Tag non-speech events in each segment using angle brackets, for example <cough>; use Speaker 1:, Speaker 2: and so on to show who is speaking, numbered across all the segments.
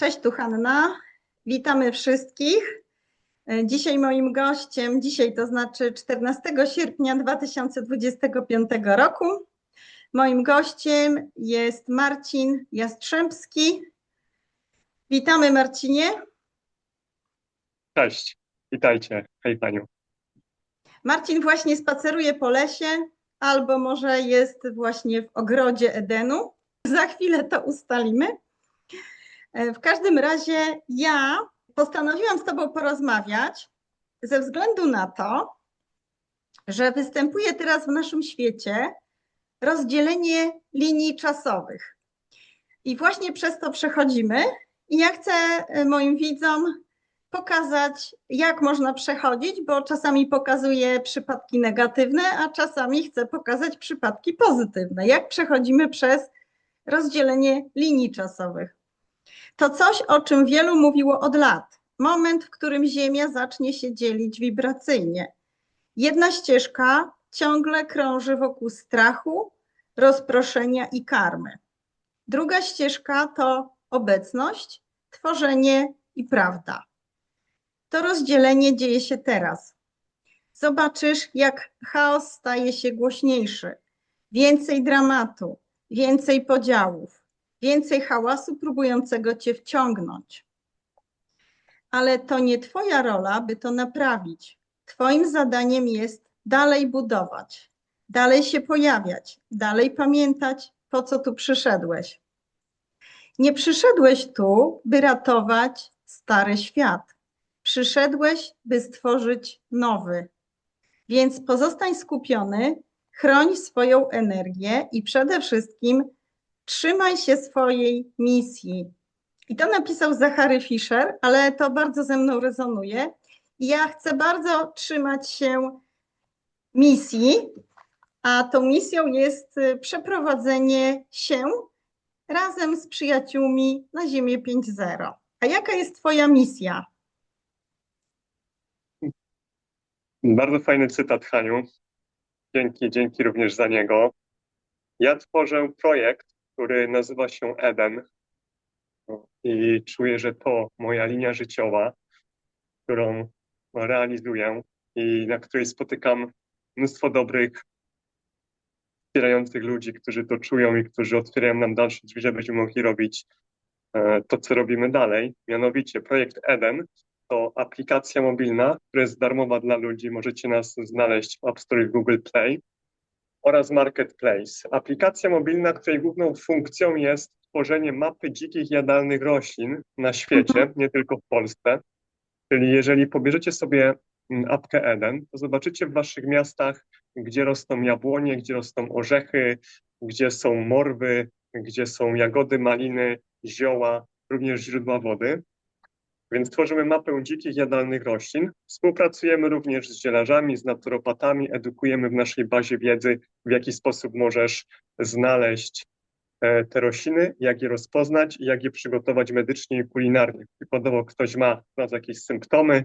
Speaker 1: Cześć, tu Hanna. Witamy wszystkich. E, Dzisiaj moim gościem, dzisiaj to znaczy 14 sierpnia 2025 roku, moim gościem jest Marcin Jastrzębski. Witamy Marcinie.
Speaker 2: Cześć, witajcie. Hej Paniu.
Speaker 1: Marcin właśnie spaceruje po lesie, albo może jest właśnie w ogrodzie Edenu. Za chwilę to ustalimy. E, W każdym razie ja postanowiłam z Tobą porozmawiać ze względu na to, że występuje teraz w naszym świecie rozdzielenie linii czasowych. I właśnie przez to przechodzimy. I ja chcę e, moim widzom pokazać, jak można przechodzić, bo czasami pokazuję przypadki negatywne, a czasami chcę pokazać przypadki pozytywne. Jak przechodzimy przez rozdzielenie linii czasowych. To coś, o czym wielu mówiło od lat. Moment, w którym Ziemia zacznie się dzielić wibracyjnie. Jedna ścieżka ciągle krąży wokół strachu, rozproszenia i karmy. Druga ścieżka to obecność, tworzenie i prawda. To rozdzielenie dzieje się teraz. Zobaczysz, jak chaos staje się głośniejszy. Więcej dramatu, więcej podziałów, więcej hałasu próbującego cię wciągnąć. Ale to nie Twoja rola, by to naprawić. Twoim zadaniem jest dalej budować, dalej się pojawiać, dalej pamiętać, po co tu przyszedłeś. Nie przyszedłeś tu, by ratować stary świat. Przyszedłeś, by stworzyć nowy. Więc pozostań skupiony, chroń swoją energię i przede wszystkim trzymaj się swojej misji. I to napisał Zachary Fischer, ale to bardzo ze mną rezonuje. I ja chcę bardzo trzymać się misji, a tą misją jest y, przeprowadzenie się razem z przyjaciółmi na Ziemię 5.0. A jaka jest Twoja misja?
Speaker 2: Bardzo fajny cytat, Haniu. Dzięki, dzięki również za niego. Ja tworzę projekt, który nazywa się Eden i czuję, że to moja linia życiowa, którą realizuję i na której spotykam mnóstwo dobrych, wspierających ludzi, którzy to czują i którzy otwierają nam dalsze drzwi, żebyśmy mogli robić e, to, co robimy dalej. Mianowicie projekt Eden to aplikacja mobilna, która jest darmowa dla ludzi. Możecie nas znaleźć w App Store i Google Play oraz Marketplace. Aplikacja mobilna, której główną funkcją jest tworzenie mapy dzikich jadalnych roślin na świecie, nie tylko w Polsce. Czyli jeżeli pobierzecie sobie mm, apkę Eden, to zobaczycie w waszych miastach, gdzie rosną jabłonie, gdzie rosną orzechy, gdzie są morwy, gdzie są jagody, maliny, zioła, również źródła wody. Więc tworzymy mapę dzikich jadalnych roślin. Współpracujemy również z zielarzami, z naturopatami, edukujemy w naszej bazie wiedzy, w jaki sposób możesz znaleźć e, te rośliny, jak je rozpoznać i jak je przygotować medycznie i kulinarnie. Przykładowo ktoś ma jakieś symptomy,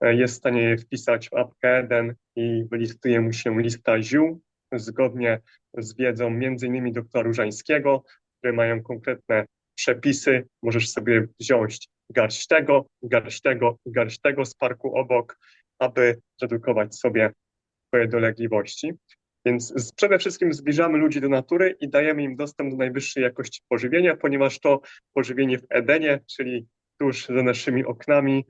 Speaker 2: e, jest w stanie je wpisać w apkę Eden i wylistuje mu się lista ziół zgodnie z wiedzą innymi doktora Różańskiego, które mają konkretne przepisy. Możesz sobie wziąć garść tego, garść tego garść tego z parku obok, aby redukować sobie swoje dolegliwości. Więc przede wszystkim zbliżamy ludzi do natury i dajemy im dostęp do najwyższej jakości pożywienia, ponieważ to pożywienie w Edenie, czyli tuż za naszymi oknami,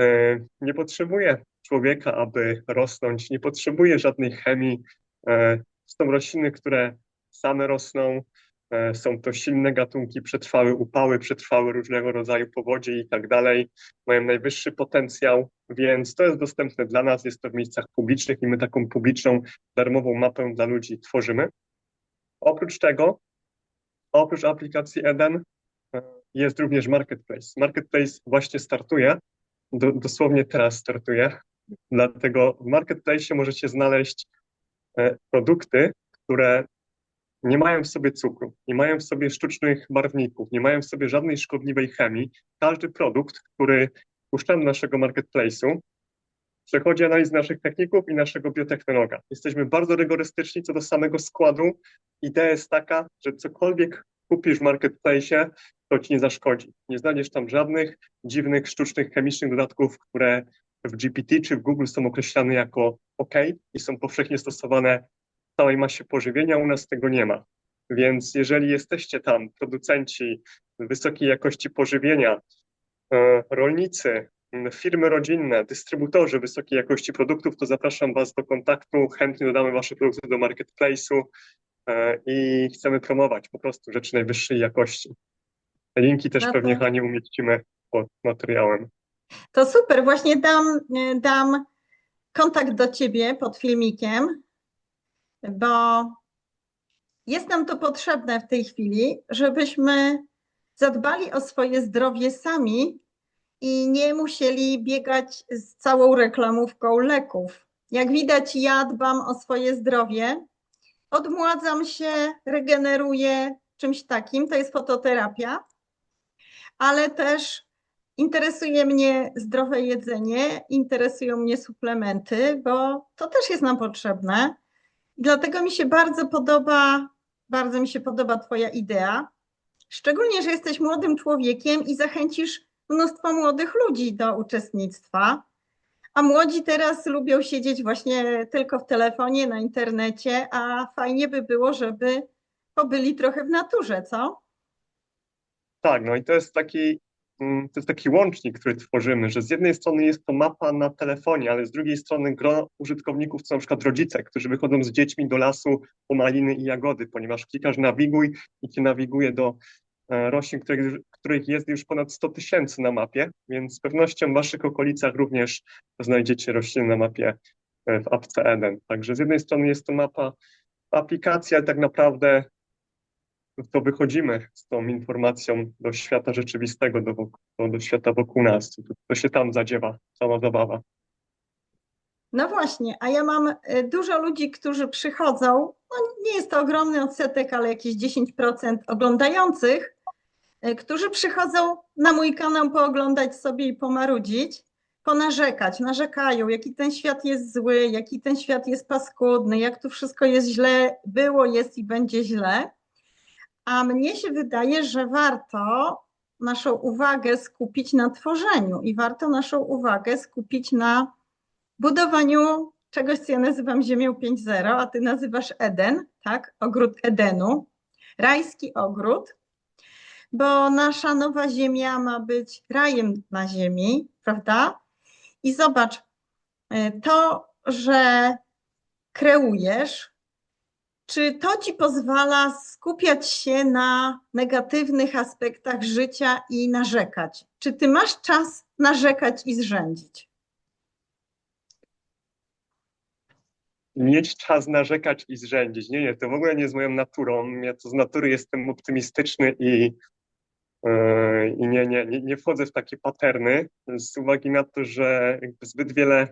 Speaker 2: e, nie potrzebuje człowieka, aby rosnąć, nie potrzebuje żadnej chemii. E, Są rośliny, które same rosną, Są to silne gatunki, przetrwały upały, przetrwały różnego rodzaju powodzie i tak dalej. Mają najwyższy potencjał, więc to jest dostępne dla nas, jest to w miejscach publicznych i my taką publiczną, darmową mapę dla ludzi tworzymy. Oprócz tego, oprócz aplikacji Eden, e, jest również Marketplace. Marketplace właśnie startuje, do, dosłownie teraz startuje, dlatego w Marketplace możecie znaleźć e, produkty, które nie mają w sobie cukru, nie mają w sobie sztucznych barwników, nie mają w sobie żadnej szkodliwej chemii. Każdy produkt, który puszczamy naszego marketplace'u, przechodzi analizę naszych techników i naszego biotechnologa. Jesteśmy bardzo rygorystyczni co do samego składu. Idea jest taka, że cokolwiek kupisz w marketplace, to ci nie zaszkodzi. Nie znajdziesz tam żadnych dziwnych, sztucznych, chemicznych dodatków, które w GPT czy w Google są określane jako OK i są powszechnie stosowane w całej masie pożywienia. U nas tego nie ma. Więc jeżeli jesteście tam producenci wysokiej jakości pożywienia, e, rolnicy, firmy rodzinne, dystrybutorzy wysokiej jakości produktów, to zapraszam Was do kontaktu. Chętnie dodamy Wasze produkty do marketplace'u e, i chcemy promować po prostu rzeczy najwyższej jakości. Linki też
Speaker 1: No to-
Speaker 2: pewnie Hani umieścimy pod materiałem.
Speaker 1: To super, właśnie dam, y, dam kontakt do Ciebie pod filmikiem, bo jest nam to potrzebne w tej chwili, żebyśmy zadbali o swoje zdrowie sami i nie musieli biegać z całą reklamówką leków. Jak widać, ja dbam o swoje zdrowie, odmładzam się, regeneruję czymś takim, to jest fototerapia, ale też Interesuje mnie zdrowe jedzenie, interesują mnie suplementy, bo to też jest nam potrzebne. Dlatego mi się bardzo podoba, bardzo mi się podoba Twoja idea. Szczególnie, że jesteś młodym człowiekiem i zachęcisz mnóstwo młodych ludzi do uczestnictwa. A młodzi teraz lubią siedzieć właśnie tylko w telefonie, na internecie, a fajnie by było, żeby pobyli trochę w naturze, co?
Speaker 2: Tak, no i to jest taki, to jest taki łącznik, który tworzymy, że z jednej strony jest to mapa na telefonie, ale z drugiej strony grono użytkowników to na przykład rodzice, którzy wychodzą z dziećmi do lasu po maliny i jagody, ponieważ klikasz nawiguj i cię nawiguje do e, roślin, których, których jest już ponad 100 tysięcy na mapie, więc z pewnością w waszych okolicach również znajdziecie rośliny na mapie e, w apce Eden. Także z jednej strony jest to mapa aplikacji, ale tak naprawdę to wychodzimy z tą informacją do świata rzeczywistego, do, do, do świata wokół nas. To, to się tam zadziewa, cała zabawa.
Speaker 1: No właśnie, a ja mam y, dużo ludzi, którzy przychodzą, no nie jest to ogromny odsetek, ale jakieś 10% oglądających, y, którzy przychodzą na mój kanał pooglądać sobie i pomarudzić, ponarzekać, narzekają, jaki ten świat jest zły, jaki ten świat jest paskudny, jak tu wszystko jest źle, było, jest i będzie źle. A mnie się wydaje, że warto naszą uwagę skupić na tworzeniu i warto naszą uwagę skupić na budowaniu czegoś, co ja nazywam Ziemią 5.0, a ty nazywasz Eden, tak? Ogród Edenu, rajski ogród, bo nasza nowa Ziemia ma być rajem na Ziemi, prawda? I zobacz, y, to, że kreujesz, czy to ci pozwala skupiać się na negatywnych aspektach życia i narzekać? Czy ty masz czas narzekać i zrzędzić?
Speaker 2: Mieć czas narzekać i zrzędzić. Nie, nie, to w ogóle nie jest moją naturą. Ja to z natury jestem optymistyczny i, yy, i nie, nie, nie, nie wchodzę w takie paterny z uwagi na to, że zbyt wiele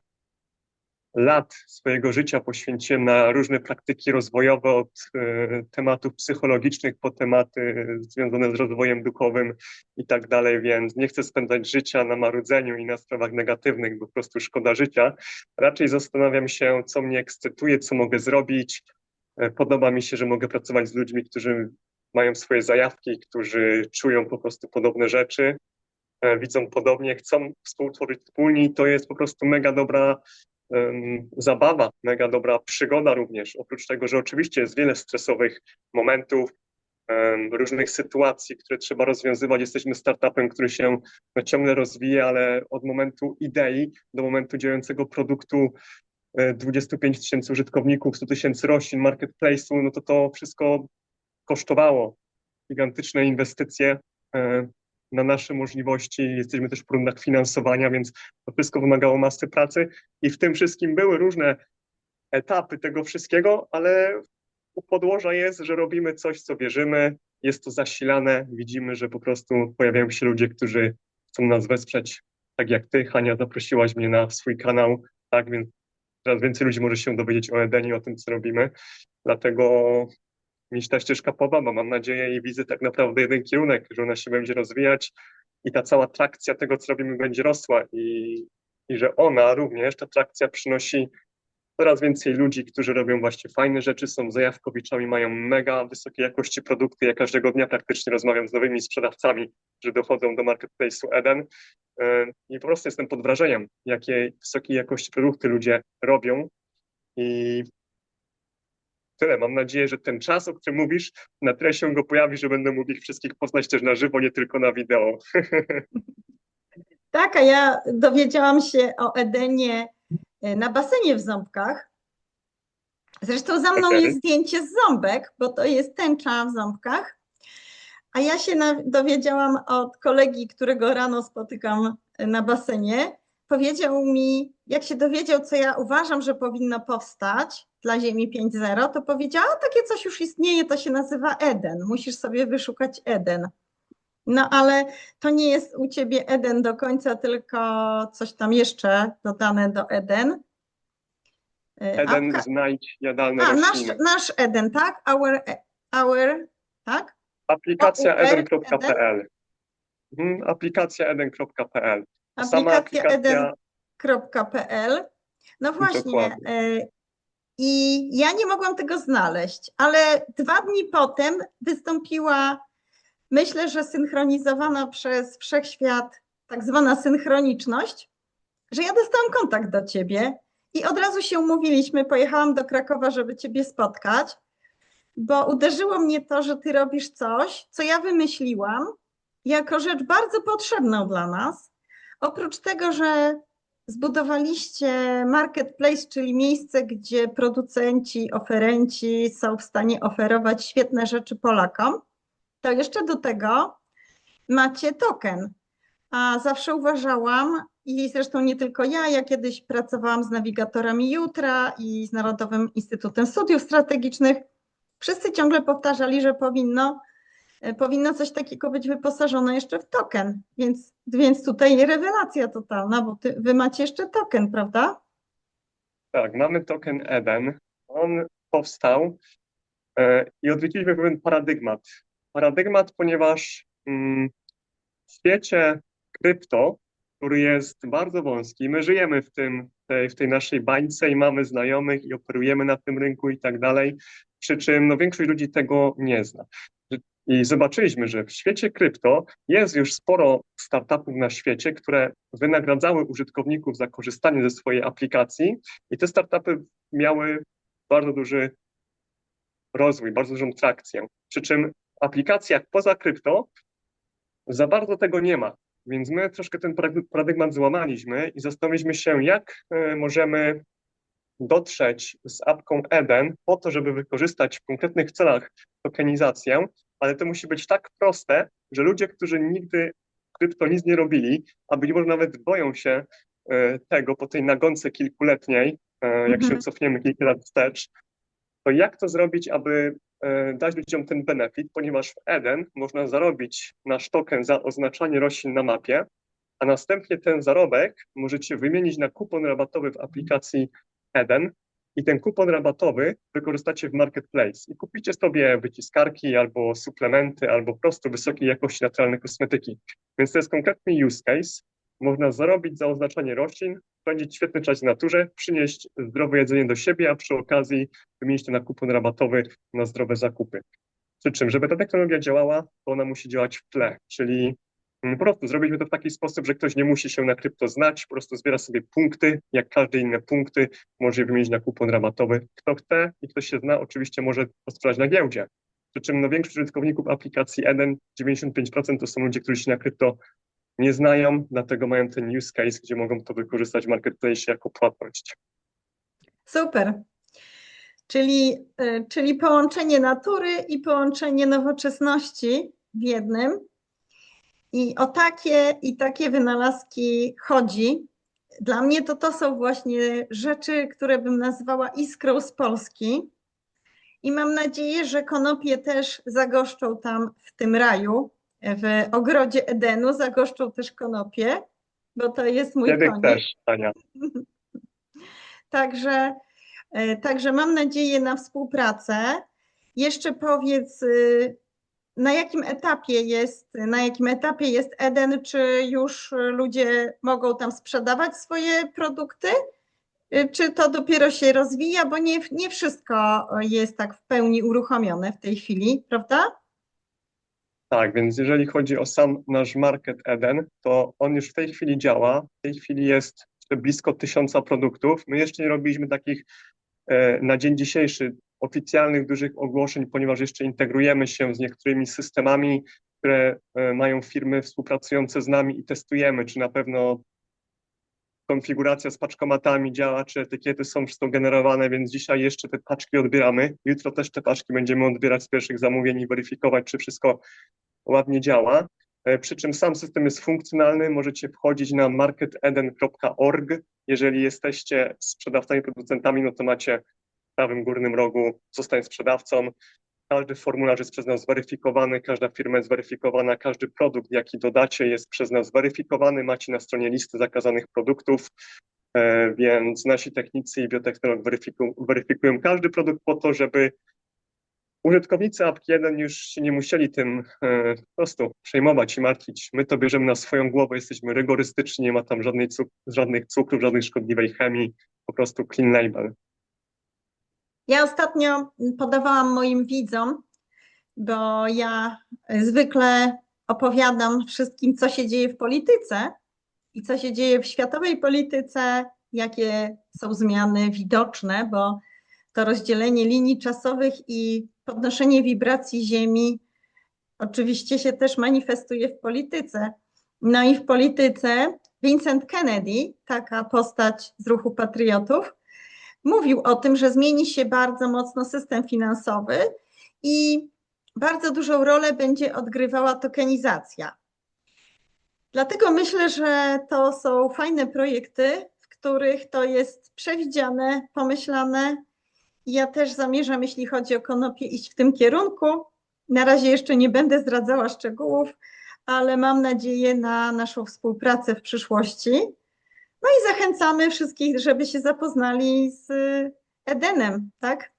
Speaker 2: lat swojego życia poświęciłem na różne praktyki rozwojowe, od e, tematów psychologicznych po tematy związane z rozwojem duchowym i tak dalej, więc nie chcę spędzać życia na marudzeniu i na sprawach negatywnych, bo po prostu szkoda życia. Raczej zastanawiam się, co mnie ekscytuje, co mogę zrobić. E, Podoba mi się, że mogę pracować z ludźmi, którzy mają swoje zajawki, którzy czują po prostu podobne rzeczy, e, widzą podobnie, chcą współtworzyć wspólnie i to jest po prostu mega dobra zabawa, mega dobra przygoda również. Oprócz tego, że oczywiście jest wiele stresowych momentów, różnych sytuacji, które trzeba rozwiązywać. Jesteśmy startupem, który się no, ciągle rozwija, ale od momentu idei do momentu działającego produktu e, 25 tysięcy użytkowników, 100 tysięcy roślin, marketplace'u, no to to wszystko kosztowało gigantyczne inwestycje e, na nasze możliwości. Jesteśmy też w rundach finansowania, więc to wszystko wymagało masy pracy. I w tym wszystkim były różne etapy tego wszystkiego, ale u podłoża jest, że robimy coś, co wierzymy, jest to zasilane, widzimy, że po prostu pojawiają się ludzie, którzy chcą nas wesprzeć, tak jak ty, Hania, zaprosiłaś mnie na swój kanał, tak, więc teraz więcej ludzi może się dowiedzieć o Edenie, o tym, co robimy, dlatego się ta ścieżka podoba, mam nadzieję i widzę tak naprawdę jeden kierunek, że ona się będzie rozwijać i ta cała trakcja tego, co robimy, będzie rosła i, i że ona również, ta trakcja przynosi coraz więcej ludzi, którzy robią właśnie fajne rzeczy, są zajawkowiczami, mają mega wysokiej jakości produkty. Ja każdego dnia praktycznie rozmawiam z nowymi sprzedawcami, którzy dochodzą do marketplace'u Eden e, i po prostu jestem pod wrażeniem, jakiej wysokiej jakości produkty ludzie robią i tyle. Mam nadzieję, że ten czas, o którym mówisz, na tyle się go pojawi, że będę mógł ich wszystkich poznać też na żywo, nie tylko na wideo. <laughs>
Speaker 1: Tak, a ja dowiedziałam się o Edenie e, na basenie w Ząbkach. Zresztą za mną
Speaker 2: Okej.
Speaker 1: jest zdjęcie z ząbek, bo to jest tęcza w Ząbkach. A ja się dowiedziałam od kolegi, którego rano spotykam e, na basenie. Powiedział mi, jak się dowiedział, co ja uważam, że powinno powstać dla Ziemi 5.0, to powiedział, a takie coś już istnieje, to się nazywa Eden. Musisz sobie wyszukać Eden. No ale to nie jest u ciebie Eden do końca, tylko coś tam jeszcze dodane do Eden. E,
Speaker 2: Eden,
Speaker 1: apka-
Speaker 2: znajdź jadalne
Speaker 1: A, nasz, nasz Eden, tak? Our, our, tak?
Speaker 2: Aplikacja eden.pl. Mhm, Aplikacja eden.pl.
Speaker 1: Aplikacja
Speaker 2: aplikacja,
Speaker 1: eden.pl. No właśnie.
Speaker 2: Dokładnie.
Speaker 1: I ja nie mogłam tego znaleźć, ale dwa dni potem wystąpiła, myślę, że synchronizowana przez wszechświat, tak zwana synchroniczność, że ja dostałam kontakt do ciebie i od razu się umówiliśmy. Pojechałam do Krakowa, żeby ciebie spotkać, bo uderzyło mnie to, że ty robisz coś, co ja wymyśliłam jako rzecz bardzo potrzebną dla nas. Oprócz tego, że zbudowaliście marketplace, czyli miejsce, gdzie producenci, oferenci są w stanie oferować świetne rzeczy Polakom, to jeszcze do tego macie token. A zawsze uważałam, i zresztą nie tylko ja, ja kiedyś pracowałam z nawigatorami jutra i z Narodowym Instytutem Studiów Strategicznych. Wszyscy ciągle powtarzali, że powinno, powinno coś takiego być wyposażone jeszcze w token. Więc, więc tutaj rewelacja totalna, bo ty, wy macie jeszcze token, prawda?
Speaker 2: tak, mamy token Eden. On powstał e, i odwiedziliśmy pewien paradygmat. Paradygmat, ponieważ mm, w świecie krypto, który jest bardzo wąski, my żyjemy w tym, tej, w tej naszej bańce i mamy znajomych i operujemy na tym rynku i tak dalej, przy czym no, większość ludzi tego nie zna. I zobaczyliśmy, że w świecie krypto jest już sporo startupów na świecie, które wynagradzały użytkowników za korzystanie ze swojej aplikacji i te startupy miały bardzo duży rozwój, bardzo dużą trakcję. Przy czym w aplikacjach poza krypto za bardzo tego nie ma. Więc my troszkę ten parady- paradygmat złamaliśmy i zastanowiliśmy się, jak e, możemy dotrzeć z apką Eden po to, żeby wykorzystać w konkretnych celach tokenizację, ale to musi być tak proste, że ludzie, którzy nigdy krypto nic nie robili, a być może nawet boją się e, tego po tej nagonce kilkuletniej, e, jak się
Speaker 1: Mhm.
Speaker 2: cofniemy kilka lat wstecz, to jak to zrobić, aby e, dać ludziom ten benefit, ponieważ w Eden można zarobić nasz token za oznaczanie roślin na mapie, a następnie ten zarobek możecie wymienić na kupon rabatowy w aplikacji Eden i ten kupon rabatowy wykorzystacie w marketplace i kupicie sobie wyciskarki albo suplementy, albo po prostu wysokiej jakości naturalne kosmetyki. Więc to jest konkretny use case. Można zarobić za oznaczanie roślin, spędzić świetny czas w naturze, przynieść zdrowe jedzenie do siebie, a przy okazji wymienić to na kupon rabatowy na zdrowe zakupy. Przy czym, żeby ta technologia działała, to ona musi działać w tle, czyli po prostu zrobiliśmy to w taki sposób, że ktoś nie musi się na krypto znać, po prostu zbiera sobie punkty, jak każde inne punkty, może je wymienić na kupon rabatowy. Kto chce i kto się zna, oczywiście może to sprzedać na giełdzie. Przy czym no, większość użytkowników aplikacji Eden, 95% to są ludzie, którzy się na krypto nie znają, dlatego mają ten use case, gdzie mogą to wykorzystać w marketplace jako płatność.
Speaker 1: Super. Czyli, y, czyli połączenie natury i połączenie nowoczesności w jednym. I o takie i takie wynalazki chodzi. Dla mnie to to są właśnie rzeczy, które bym nazwała iskrą z Polski. I mam nadzieję, że konopie też zagoszczą tam w tym raju, w ogrodzie Edenu, zagoszczą też konopie, bo to jest mój
Speaker 2: Kiedy
Speaker 1: konik.
Speaker 2: też, Ania. <laughs>
Speaker 1: Także, e, także mam nadzieję na współpracę. Jeszcze powiedz, y, na jakim etapie jest, na jakim etapie jest Eden? Czy już ludzie mogą tam sprzedawać swoje produkty? czy to dopiero się rozwija, bo nie, nie wszystko jest tak w pełni uruchomione w tej chwili, prawda?
Speaker 2: Tak, więc jeżeli chodzi o sam nasz market Eden, to on już w tej chwili działa. W tej chwili jest blisko tysiąca produktów. My jeszcze nie robiliśmy takich e, na dzień dzisiejszy oficjalnych dużych ogłoszeń, ponieważ jeszcze integrujemy się z niektórymi systemami, które e, mają firmy współpracujące z nami i testujemy, czy na pewno konfiguracja z paczkomatami działa, czy etykiety są wszystko generowane, więc dzisiaj jeszcze te paczki odbieramy. Jutro też te paczki będziemy odbierać z pierwszych zamówień i weryfikować, czy wszystko ładnie działa. E, Przy czym sam system jest funkcjonalny, możecie wchodzić na marketeden.org. Jeżeli jesteście sprzedawcami, producentami, no to macie prawym górnym rogu zostań sprzedawcą. Każdy formularz jest przez nas zweryfikowany, każda firma jest zweryfikowana, każdy produkt, jaki dodacie, jest przez nas zweryfikowany. Macie na stronie listy zakazanych produktów, e, więc nasi technicy i biotechnolog weryfikują, weryfikują każdy produkt po to, żeby użytkownicy apki 1 już się nie musieli tym e, po prostu przejmować i martwić. My to bierzemy na swoją głowę, jesteśmy rygorystyczni, nie ma tam żadnej cuk żadnych cukrów, żadnej szkodliwej chemii, po prostu clean label.
Speaker 1: Ja ostatnio podawałam moim widzom, bo ja zwykle opowiadam wszystkim, co się dzieje w polityce i co się dzieje w światowej polityce, jakie są zmiany widoczne, bo to rozdzielenie linii czasowych i podnoszenie wibracji Ziemi oczywiście się też manifestuje w polityce. No i w polityce Vincent Kennedy, taka postać z ruchu patriotów, mówił o tym, że zmieni się bardzo mocno system finansowy i bardzo dużą rolę będzie odgrywała tokenizacja. Dlatego myślę, że to są fajne projekty, w których to jest przewidziane, pomyślane. Ja też zamierzam, jeśli chodzi o konopie, iść w tym kierunku. Na razie jeszcze nie będę zdradzała szczegółów, ale mam nadzieję na naszą współpracę w przyszłości. No i zachęcamy wszystkich, żeby się zapoznali z Edenem, tak?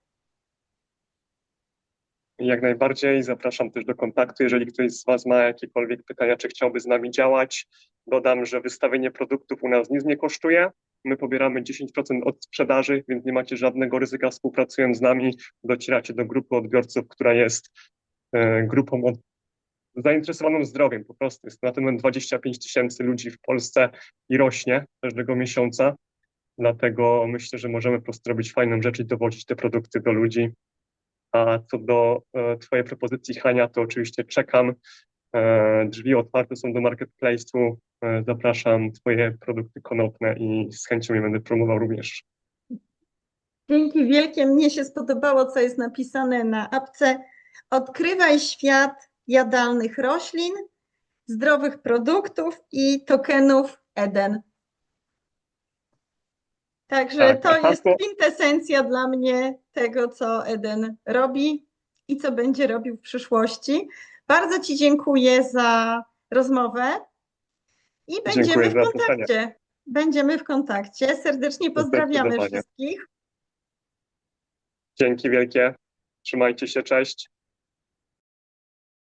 Speaker 2: Jak najbardziej zapraszam też do kontaktu. Jeżeli ktoś z Was ma jakiekolwiek pytania, czy chciałby z nami działać, dodam, że wystawienie produktów u nas nic nie kosztuje. My pobieramy 10% od sprzedaży, więc nie macie żadnego ryzyka współpracując z nami. Docieracie do grupy odbiorców, która jest e, grupą zainteresowaną zdrowiem. Po prostu jest na ten moment 25 tysięcy ludzi w Polsce i rośnie każdego miesiąca. Dlatego myślę, że możemy po prostu robić fajną rzecz i dowodzić te produkty do ludzi. A co do e, Twojej propozycji, Hania, to oczywiście czekam. E, drzwi otwarte są do marketplace'u. E, zapraszam Twoje produkty konopne i z chęcią je będę promował również.
Speaker 1: Dzięki wielkie. Mnie się spodobało, co jest napisane na apce. Odkrywaj świat jadalnych roślin, zdrowych produktów i tokenów Eden. Także
Speaker 2: Tak,
Speaker 1: to jest kwintesencja dla mnie tego, co Eden robi i co będzie robił w przyszłości. Bardzo Ci dziękuję za rozmowę i będziemy w kontakcie. Będziemy w kontakcie. Serdecznie pozdrawiamy wszystkich.
Speaker 2: Dzięki wielkie. Trzymajcie się, cześć.